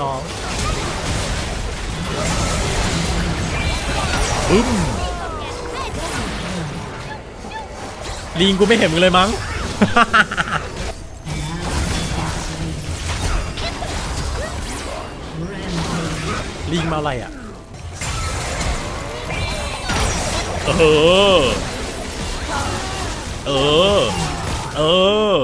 น้องบึ้มลิงกูไม่เห็นมึงเลยมั้ง ลิงมาอะไรอะ เออ เออ เออ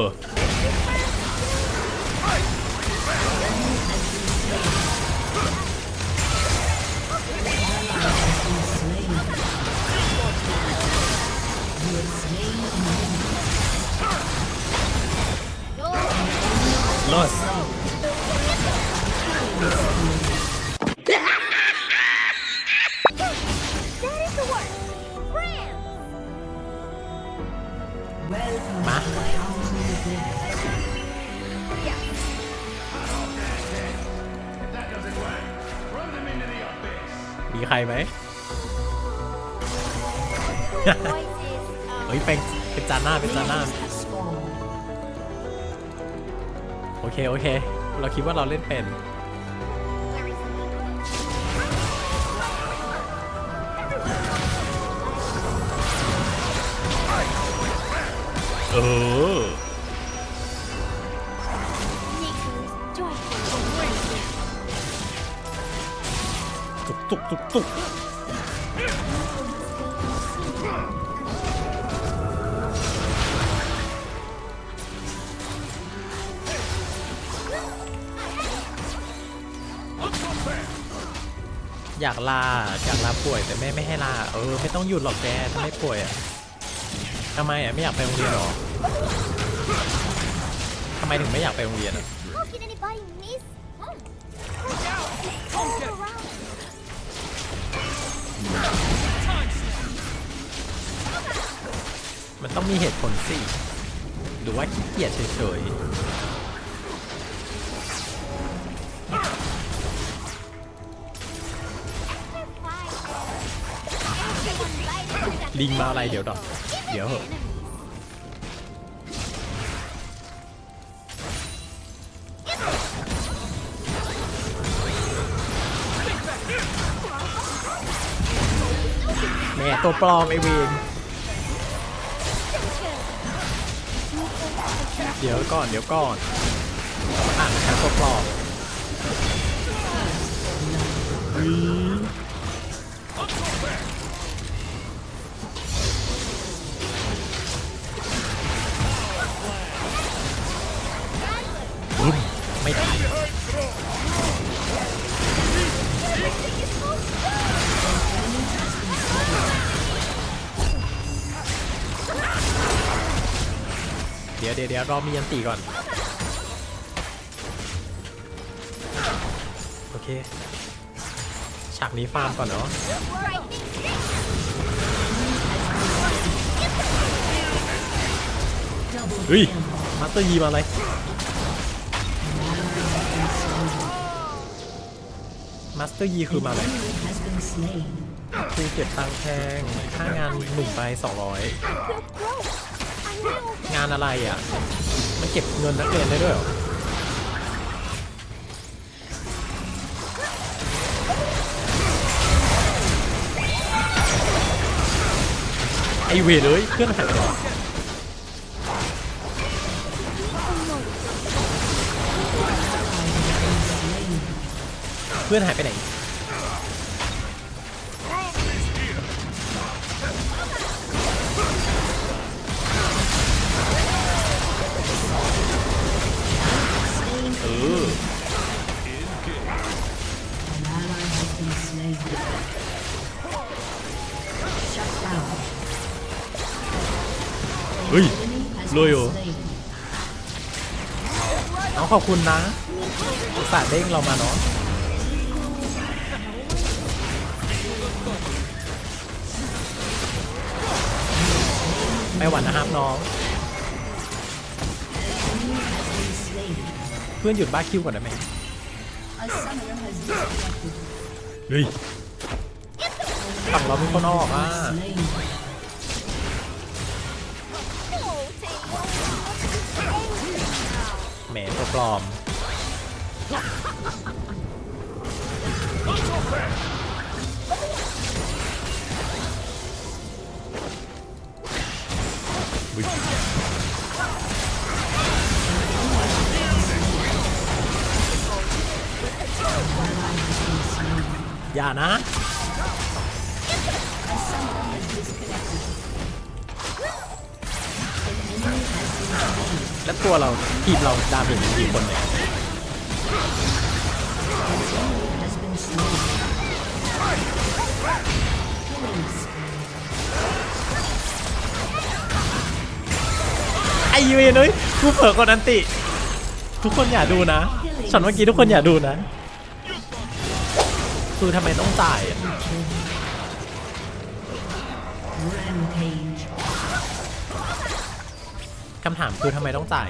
Los. มามีใครไหมเฮ้ยเป็นเป็นจานหน้าเป็นจานหน้า โอเค โอเค เราคิดว่าเราเล่นเป็น Where is he? เออ Niku's joyful worship. ตุกตุกตุกตุก อยากลาอยากลาป่วยแต่แม่ไม่ให้ลาเออไม่ต้องหยุดหรอกแกถ้าไม่ป่วยอะทำไมอะไม่อยากไปโรงเรียนหรอทำไมถึงไม่อยากไปโรงเรียนอะมันต้องมีเหตุผลสิ หรือว่าขี้เกียจเฉยๆ ลิงมาอะไรเดี๋ยวดอกเดี๋ยวเหอะแม่ตัวปลอมไอเวนเดี๋ยวก่อนเดี๋ยวก่อนอ่านแค่ตัวปลอมอุ๊ยบึ้ม เดี๋ยวเดี๋ยวเดี๋ยวรอมียันตีก่อน โอเค ฉากนี้ฟาร์มก่อนเนาะเฮ้ยมาสเตอร์ยีมาอะไมาสเตอร์ยีคือมาอะไรคือเก็บตังค์แพงค่างานหนุ่มไป200งานอะไรอะ มันเก็บเงินนักเรียนได้ด้วยหรอไอเวเลยเพื่อนหาย พื่อนหายไปไหนเออเฮ้ยเลยเหรอน้องขอบคุณนะอุตส่าห์เด้งเรามาเนาะ ไม่หวั่นนะครับน้อง เพื่อนหยุดบ้าคิวก่อนได้ไหมเฮ้ยฝั่งเราเป็นคนออกอะแหมตัวปลอม อุ๊ยอย่านะ แล้วตัวเราทีมเราดาเมจกี่คนเนี่ย เวนเอ้ยกูเผลอกดอันติ ทุกคนอย่าดูนะช็อตเมื่อกี้ทุกคนอย่าดูนะ คือทำไมต้องจ่ายอะคำถามคือทำไมต้องจ่าย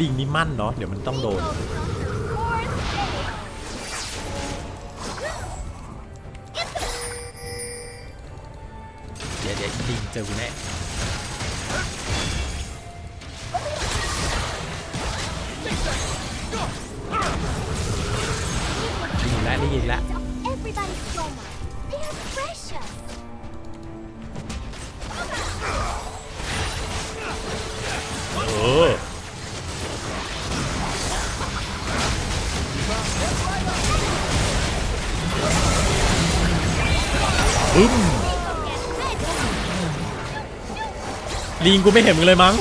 ลิงนี่มั่นเนาะเดี๋ยวมันต้องโดน เดี๋ยวเดี๋ยวลิงเจอกูแน่ลิงอีกแล้วลิงอีกแล้ว Everybody's trauma. They are precious. เออ บึ้มลิงกูไม่เห็นมึงเลยมั้ง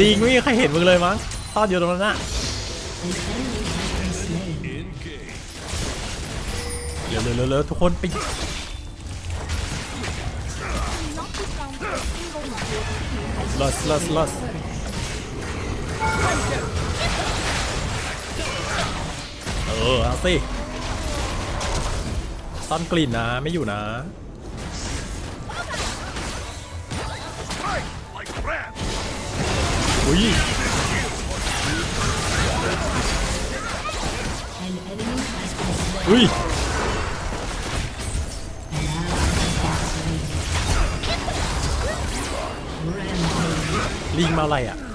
ลิงไม่มีใครเห็นมึงเลยมั้งซ่อนอยู่ตรงนั้นน่ะเร็วเร็วเร็วทุกคนไปลอสลอสลอสเออเอาสิ ซ่อนกลิ่นนะไม่อยู่นะอุ้ยอุ้ยลิงมาอะไรอะ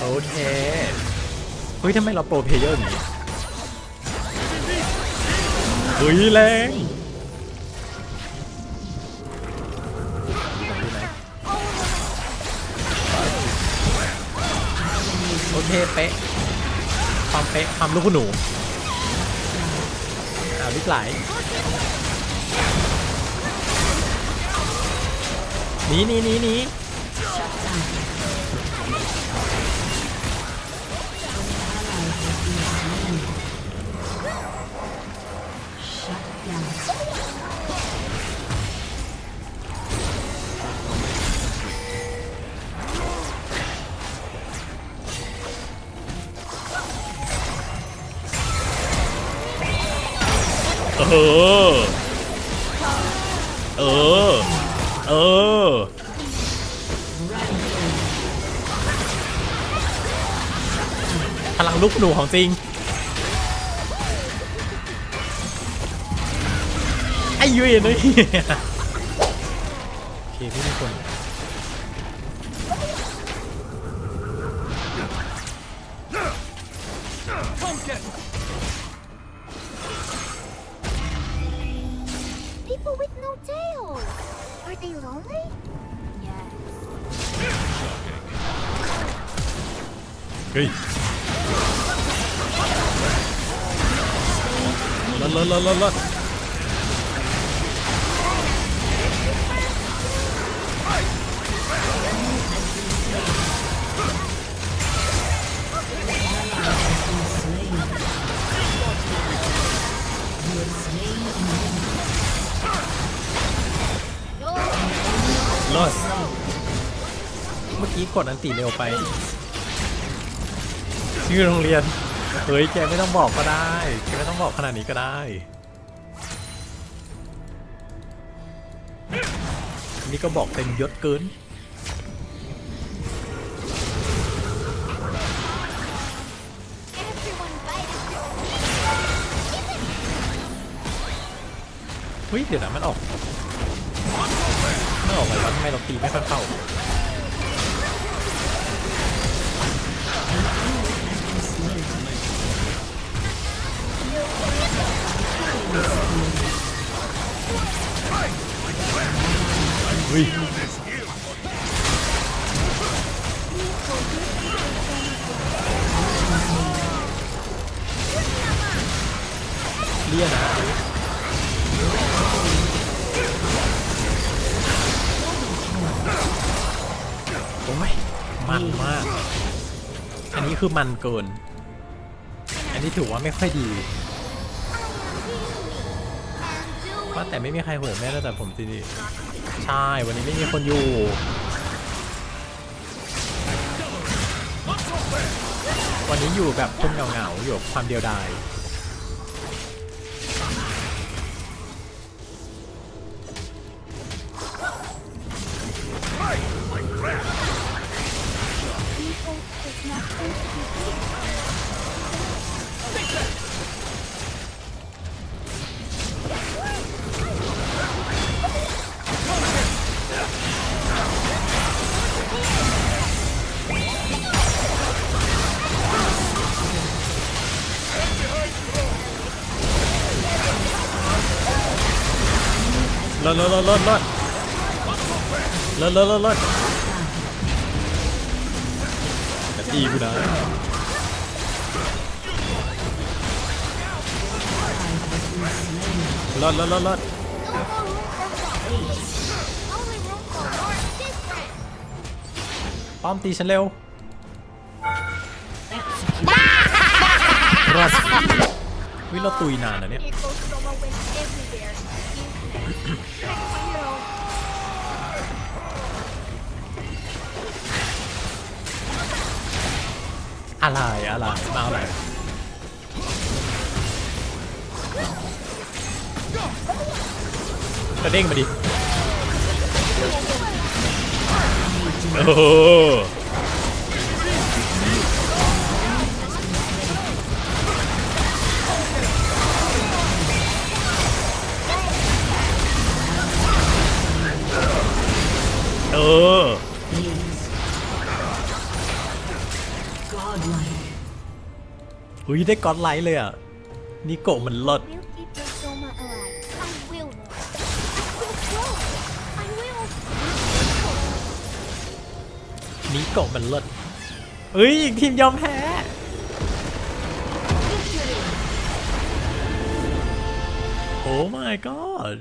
โอเค เฮ้ยทำไมเราโปรเพเยอร์อย่างนี้เฮ้ยแรงโอเคเป๊ะความเป๊ะความลูกหนูอาลิกไหลหนีหนีหนีหนี เออ เออ เออ พลังลูกหนูของจริง ไอ้ยุ้ยนี่โอเคพี่ทุกคน People with no tails. Are they lonely? Yes. เฮ้ยลดล กี้กดอันตีเร็วไป ชื่อโรงเรียน เฮ้ยแกไม่ต้องบอกก็ได้แกไม่ต้องบอกขนาดนี้ก็ได้นี่ก็บอกเต็มยศเกินเฮ้ยเดี๋ยวนะมันออกมันออกอะไรวะทำไมเราตีไม่ค่อยเข้า เฮ้ยเลี่ยนะโอ้ย มันมาก อันนี้คือมันเกิน อันนี้ถือว่าไม่ค่อยดี ว่าแต่ไม่มีใครโหวแม่แต่ผมสิใช่ วันนี้ไม่มีคนอยู่วันนี้อยู่แบบคนเหงาๆอยู่กับความเดียวดาย ลดลดลดลดลดลดลดลดลดจะตีกูนะลดลดลดลดๆป้อมตีฉันเร็ว Execute. รัสวิเราตุยนานนะเนี่ย อะไรอะไรมาอะไรก็เด้งมาดิ โอ้ ออ Gaze. Godlike. อุ้ยได้ก๊อตไลท์เลยอะ นิโกะมันลด Will keep your Soma alive. I will. I will grow. I will. นิโกะมันลดเอ้ยอีกทีมยอมแพ้ โอ้ my god